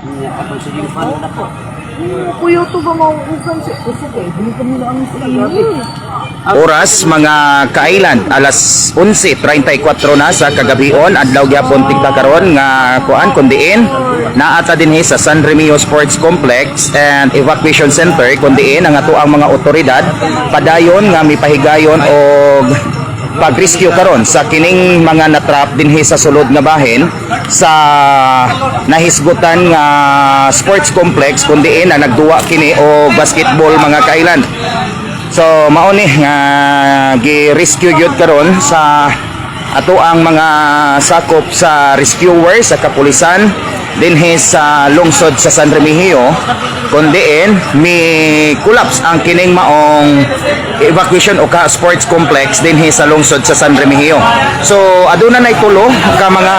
Ako sige pa na po. Kuya to ba mauusan siya? Kasi kayo, hindi kami lang ang sili. Oras mga kailan alas 11:34 na sa kagabion adlaw gyapon tigta nga kuan kundiin naata dinhi sa San Remio Sports Complex and Evacuation Center kundiin ang ato ang mga otoridad padayon nga mipahigayon og pag-rescue karon sa kining mga natrap dinhi sa sulod nga bahin sa nahisgutan nga sports complex kundiin na nagduwa kini og basketball mga kailan. So mao ni nga gi-rescue gyud karon sa ato ang mga sakop sa rescuer sa kapulisan dinhi sa lungsod sa San Remigio kundiin mi collapse ang kining maong evacuation o ka sports complex dinhi sa lungsod sa San Remigio. So aduna nay tulo ka mga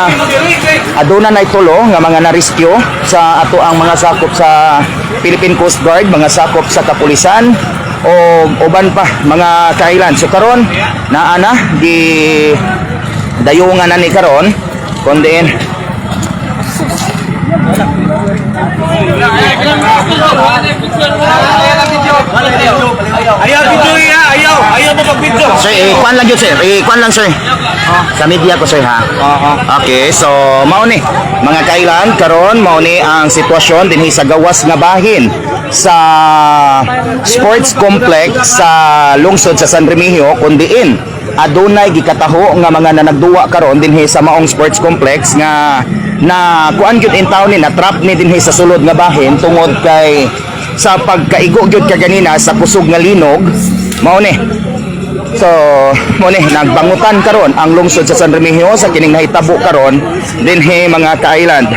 aduna nay tulo nga mga na-rescue sa ato ang mga sakop sa Philippine Coast Guard, mga sakop sa kapulisan o uban pa mga kailan so karon naa na di dayungan na ni karon kundiin Ayaw video ya, ayaw, ayaw mo pag-video. sir eh kuan lang yun sir. Eh kuan lang sir. Sa media ko sir ha? Okay so mao ni mga kailan karon mao ni ang sitwasyon dinhi sa gawas nga bahin sa sports complex sa lungsod sa San Remigio kundiin adunay gikataho nga mga nanagduwa karon dinhi sa maong sports complex nga na kuan gyud in town ni na trap ni dinhi sa sulod nga bahin tungod kay sa pagkaigo gyud ka ganina sa kusog nga linog mao ni So, mo ni nagbangutan karon ang lungsod sa San Remigio sa kining nahitabo karon dinhi mga ka-island.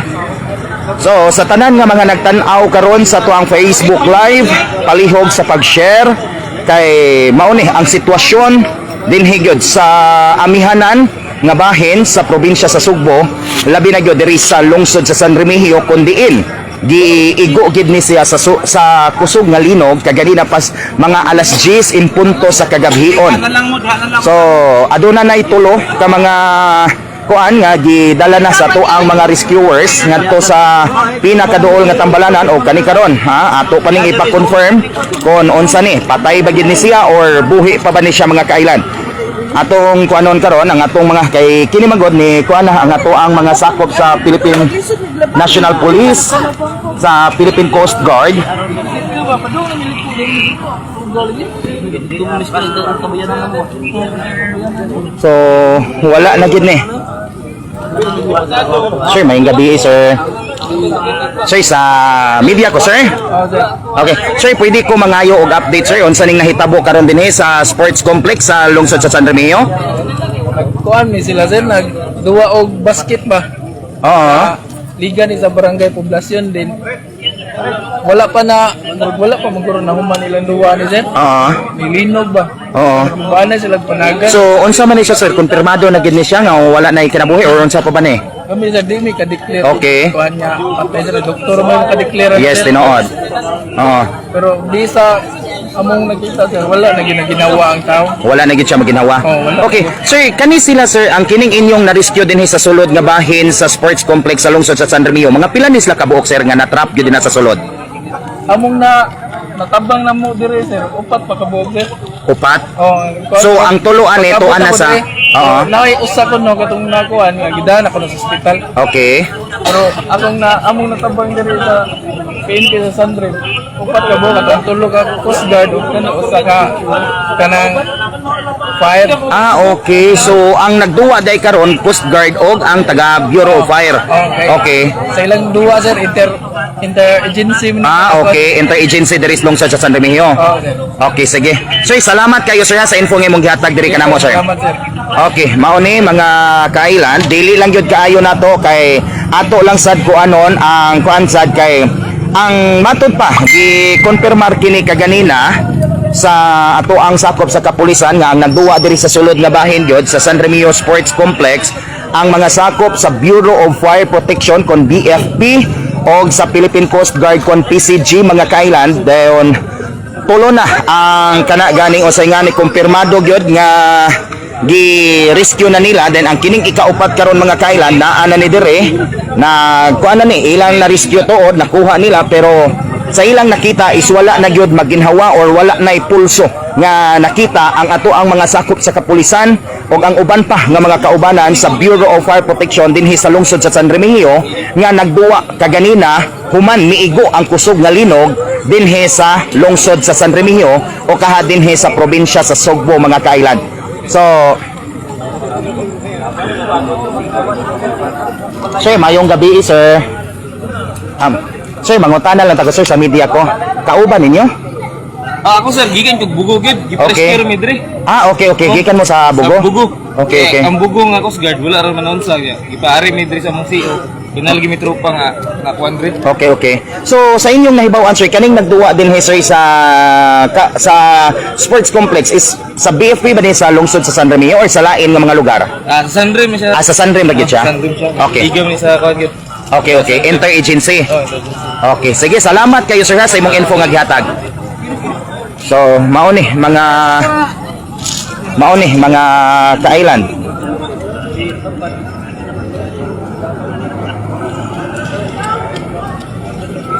So, sa tanan nga mga nagtan-aw karon sa tuang Facebook Live, palihog sa pag-share. Kay mao ni ang sitwasyon. Dinhi gyud sa amihanan nga bahin sa probinsya sa Sugbo, labi na gyud diri sa lungsod sa San Remigio kundiin giigo gid ni siya sa sa kusog nga linog. Kaganina pas mga alas 10 in punto sa kagabhion. So, aduna na itulo ka mga kuan nga gidala na sa to ang mga rescuers ngadto sa pinakaduol nga tambalanan o kani karon ha? Ato pa ning ipa-confirm kung unsa ni patay ba gid ni siya or buhi pa ba ni siya mga kailan atong kuanon karon ang atong mga kay kini magod ni kuan ang ato ang mga sakop sa Philippine National Police sa Philippine Coast Guard So wala na gid ni Sir, may gabi sir. Sir, sa media ko, sir. Okay. Sir, pwede ko mangayo og update, sir, unsa ning nahitabo karon dinhi sa sports complex sa lungsod sa San Remigio? Kuan mi sila sir nagduwa og basket ba? Oo. Liga ni sa barangay poblasyon din. Wala pa na wala pa maguro na human ilang duwa ni sir. Oo. Nilinog ba? Oo. Ba na sila panagan. So, unsa man ni siya, sir? Konfirmado na gid ni siya nga wala na ikinabuhi or unsa pa ba ni? kami sa di mi ka-declare. Okay. Kuan niya patay sila doktor mo ka-declare. Yes, sir. tinuod. Oo. Pero di sa among nakita sir wala na ginaginawa ang tao. Wala na gid siya maginawa. Wala. Okay, sir, kani sila sir ang kining inyong na-rescue dinhi sa sulod nga bahin sa sports complex sa lungsod sa San Remigio. Mga pila ni sila kabuok sir nga na-trap gyud na sa sulod? Among na natabang na mo dire sir upat pa ka buok sir. Upat. Oh, So, ang tuloan ni, Pagkabot tuan na ako sa- Oo. Naway usa ko no katong nakuan nga gidaan ako sa ospital. Okay. Pero akong na among natabang diri sa PNP sa Sandre. Upat ka buok atong tulo ka Coast Guard ug kana usa ka kanang fire. Ah, okay. So, ang nagduwa day karon Coast Guard og ang taga Bureau of Fire. Okay. Okay. Sa ilang duwa sir inter inter-agency man Ah, okay. Interagency diri lungsod sa San Remigio. Sir. Okay, sige. Sir, salamat kayo sir ha, sa info nga imong gihatag diri kanamo sir. Salamat sir. Okay, mao ni mga kailan, dili lang gyud kaayo nato kay ato lang sad ko anon ang kuan sad kay ang matud pa gi-confirmar kini kaganina sa ato ang sakop sa kapulisan nga ang nagduwa diri sa sulod nga bahin gyud sa San Remigio Sports Complex. Ang mga sakop sa Bureau of Fire Protection kon BFP og sa Philippine Coast Guard kon PCG mga kailan. Dayon tulo na ang kana ganing usay nga ni kumpirmado gyud nga gi-rescue na nila then ang kining ikaupat karon mga kailan naa na ni dire na kuan na ni ilang na rescue tuod nakuha nila pero sa ilang nakita is wala na gyud maginhawa or wala na pulso nga nakita ang ato ang mga sakop sa kapulisan ug ang uban pa nga mga kaubanan sa Bureau of Fire Protection dinhi sa lungsod sa San Remigio nga nagduwa kaganina human miigo ang kusog nga linog dinhi sa lungsod sa San Remigio o kaha dinhi sa probinsya sa Sogbo mga kailan. So Sir, mayong gabi sir. Um, sir, mangutana lang taga sir sa media ko. Kauban ninyo? Ah, ako sir, gikan kog bugo gid. Okay. Ah, okay, okay. Gikan mo sa bugo? Sa bugo. Okay, okay. Eh, Ang bugo nga coast guard wala ra man unsa. Gipaari mi dire sa mong CEO. Pinalgi mi tropa nga nga 100. Okay, okay. So, sa inyong nahibawan, sir, kaning nagduwa din he, sir, sa, ka, sa sports complex is sa BFP ba din sa lungsod sa San Remigio or sa lain nga mga lugar? Ah, sa San Remo siya. Ah, sa San Rem lagi siya? Ah, San Remo siya. Okay. Igam ni sa gid. Okay, okay. Interagency. Oh, ito. Okay, sige, salamat kayo sir ha, sa imong info nga gihatag. So, mao ni mga mao ni mga ka-island.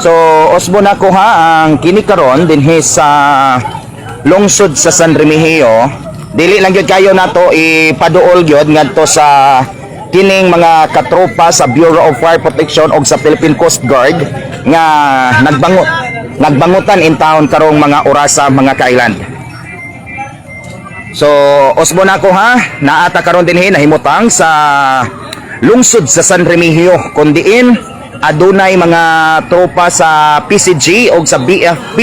So, osbo na ko ha ang kini karon dinhi sa lungsod sa San Remigio. Dili lang gyud kayo nato ipaduol gyud ngadto sa kining mga katropa sa Bureau of Fire Protection o sa Philippine Coast Guard nga nagbangot nagbangutan in town karong mga orasa mga kailand. So, osbo na ko ha, naata karon dinhi nahimutang sa lungsod sa San Remigio kundiin adunay mga tropa sa PCG o sa BFP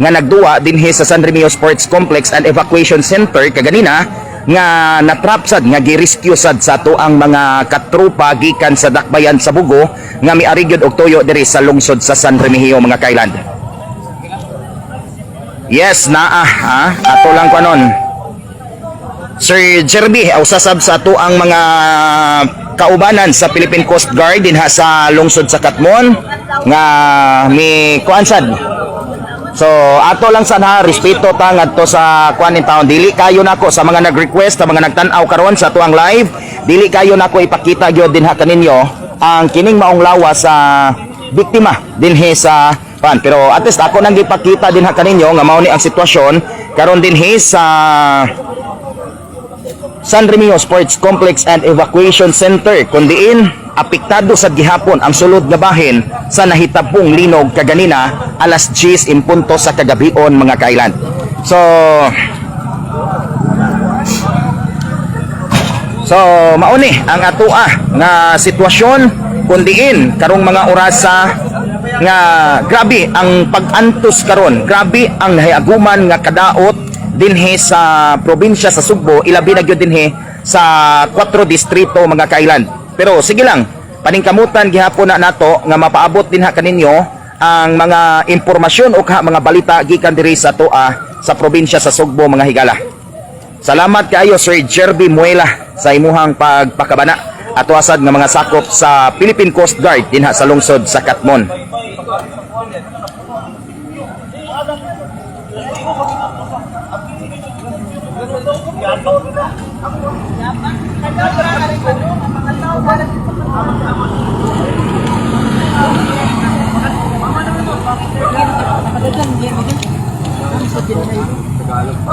nga nagduwa dinhi sa San Remigio Sports Complex and Evacuation Center kaganina nga natrap sad nga gi-rescue sad sa to ang mga katropa gikan sa dakbayan sa Bugo nga miari gyud og tuyo diri sa lungsod sa San Remigio mga kailand. Yes, naa ha. Ato lang kanon. Sir Jerby, usasab sa ato ang mga kaubanan sa Philippine Coast Guard dinha sa lungsod sa Katmon nga mi kuansad. So ato lang sad ha respeto ta ngadto sa kuan in town dili kayo nako sa mga nag-request sa mga nagtan-aw karon sa ato ang live dili kayo nako ipakita gyud dinha kaninyo ang kining maong lawas sa biktima dinhi sa pan pero at least ako nang gipakita dinha kaninyo nga mao ni ang sitwasyon karon dinhi sa San Remigio Sports Complex and Evacuation Center kundiin apektado sa gihapon ang sulod nga bahin sa nahitabong linog kaganina alas 10 in punto sa kagabion mga kailan. So So mauni ang atoa nga sitwasyon kundiin karong mga orasa nga grabe ang pag-antos karon grabe ang nahiaguman nga kadaot dinhi sa probinsya sa Sugbo ilabi na gyud dinhi sa 4 distrito mga kailan. Pero sige lang paningkamutan gihapon na nato nga mapaabot din ha kaninyo ang mga impormasyon o mga balita gikan diri sa toa sa probinsya sa Sugbo mga higala. Salamat kayo Sir Jerby Muela sa imuhang pagpakabana. At wasad nga mga sakop sa Philippine Coast Guard dinha sa lungsod sa Katmon.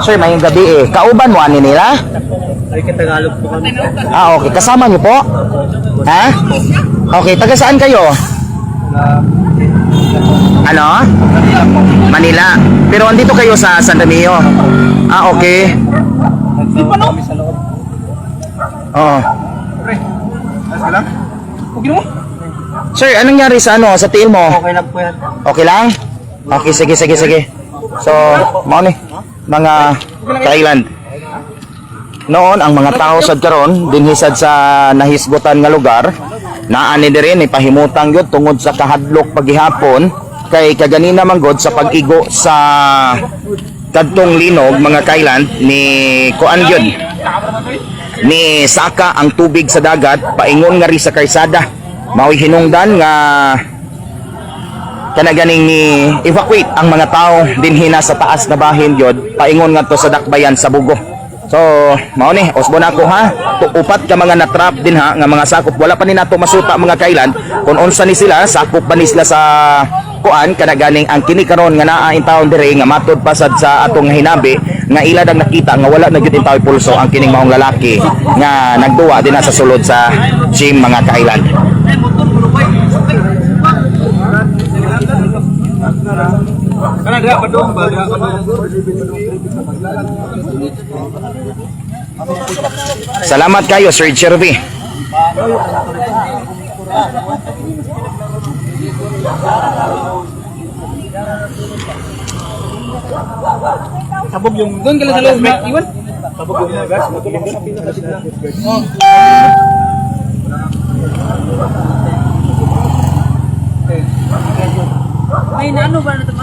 Sir, may gabi eh. Kauban mo ani nila? Ay Tagalog po kami. Ah, okay. Kasama niyo po? Ha? Okay, taga saan kayo? Ano? Manila. Pero andito kayo sa San Remigio. Ah, okay. kami sa loob. Oo. Ayos lang? Okay mo? Sir, anong nangyari sa ano, sa tiil mo? Okay lang po yan. Okay lang? Okay, sige, sige, sige. So, mao ni mga Thailand. Noon ang mga tao sad karon dinhisad sa nahisgutan nga lugar naani diri ni pahimutang gyud tungod sa kahadlok paghihapon kay kaganina man gud sa pag-igo sa kadtong linog mga kailan ni kuan gyud ni saka ang tubig sa dagat paingon nga ri sa karsada mao'y hinungdan nga kana ganing ni evacuate ang mga tao dinhi na sa taas na bahin gyud paingon ngadto sa dakbayan sa Bugo So, mao ni, usbo ako ha. Upat ka mga natrap din ha, nga mga sakop. Wala pa ni nato masuta mga kailan. Kung unsa ni sila, sakop pa ni sila sa kuan kana ganing ang kini karon nga naa in taon diri nga matud pasad sa atong hinabi nga ila ang nakita nga wala na gyud in pulso ang kining maong lalaki nga nagduwa din sa sulod sa gym mga kailan. Kana dira padung ba dira padung. Salamat kayo Sir Chervy. Sabog yung doon ka lang sa loob, Mac. Iwan. Sabog yung gas. May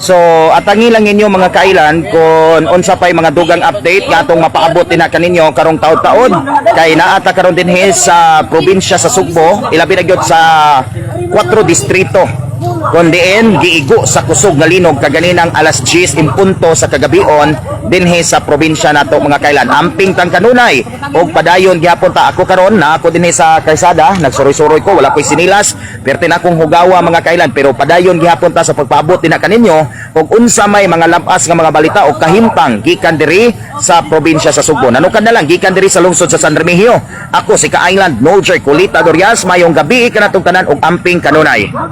So, atangi lang ninyo mga kailan kung unsa pay mga dugang update nga atong mapaabot na kaninyo karong taon-taon kay naata karon din sa probinsya sa Sugbo, ilabi na gyud sa 4 distrito. Kundiin giigo sa kusog nga linog kaganinang alas 10 in punto sa kagabion dinhi sa probinsya nato mga kailan. Amping tang kanunay og padayon gyapon ta ako karon na ako dinhi sa kalsada, nagsuroy-suroy ko, wala ko'y sinilas, perti na akong hugawa mga kailan pero padayon gyapon ta sa pagpaabot din na kaninyo og unsa may mga labas nga mga balita o kahimtang gikan diri sa probinsya sa Sugbo. Nanukad na lang gikan diri sa lungsod sa San Remigio. Ako si Ka Island Nojer Kulita Dorias mayong gabi kanatong tanan og amping kanunay.